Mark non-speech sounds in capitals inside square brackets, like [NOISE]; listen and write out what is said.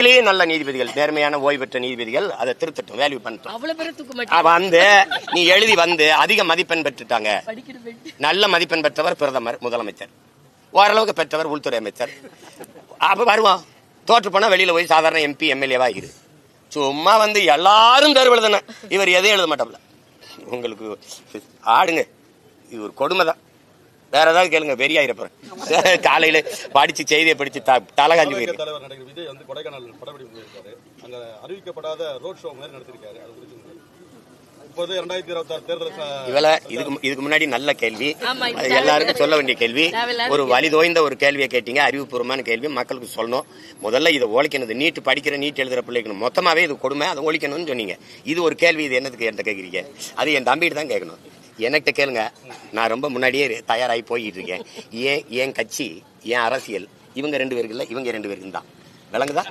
உண்மையிலேயே நல்ல நீதிபதிகள் நேர்மையான ஓய்வு பெற்ற நீதிபதிகள் அதை திருத்தட்டும் வேல்யூ பண்ணட்டும். வந்து நீ எழுதி வந்து அதிக மதிப்பெண் பெற்றுட்டாங்க. நல்ல மதிப்பெண் பெற்றவர் பிரதமர் முதலமைச்சர். ஓரளவுக்கு பெற்றவர் உள்துறை அமைச்சர். அப்ப வருவான். தோற்று போனா வெளியில போய் சாதாரண எம்பி எம்எல்ஏவா இரு. சும்மா வந்து எல்லாரும் தேர்வு எழுதுன இவர் எதையும் எழுத மாட்டாப்ல உங்களுக்கு ஆடுங்க. இது ஒரு கொடுமை தான் வேற ஏதாவது கேளுங்க வெறியாயிரப்போறேன் [LAUGHS] காலையில படிச்சு செய்தியை படிச்சு தலை காஞ்சி போயிருக்கு விஜய் வந்து கொடைக்கானல் படப்பிடிப்பு போயிருக்காரு. அங்க அறிவிக்கப்படாத ரோட் ஷோ மாதிரி நடத்திருக்காரு. அது குறித்து இதுக்கு முன்னாடி நல்ல கேள்வி. எல்லாருக்கும் சொல்ல வேண்டிய கேள்வி. ஒரு வழி தோய்ந்த ஒரு கேள்வியை கேட்டீங்க. அறிவுபூர்வமான கேள்வி. மக்களுக்கு சொல்லணும். முதல்ல இதை ஒழிக்கணும் நீட் படிக்கிற நீட் எழுதுற பிள்ளைக்கு மொத்தமாவே இது கொடுமை. அதை ஒழிக்கணும்னு சொன்னீங்க. இது ஒரு கேள்வி. இது என்னதுக்கு என்கிட்ட கேட்குறீங்க அது என் தம்பிட்டு தான் கேட்கணும். என்கிட்ட கேளுங்க. நான் ரொம்ப முன்னாடியே தயாராகி போயிட்டு இருக்கேன் ஏன் என் கட்சி என் அரசியல்? இவங்க ரெண்டு பேருக்கு இல்லை இவங்க ரெண்டு பேருக்கு தான் விளங்குதா?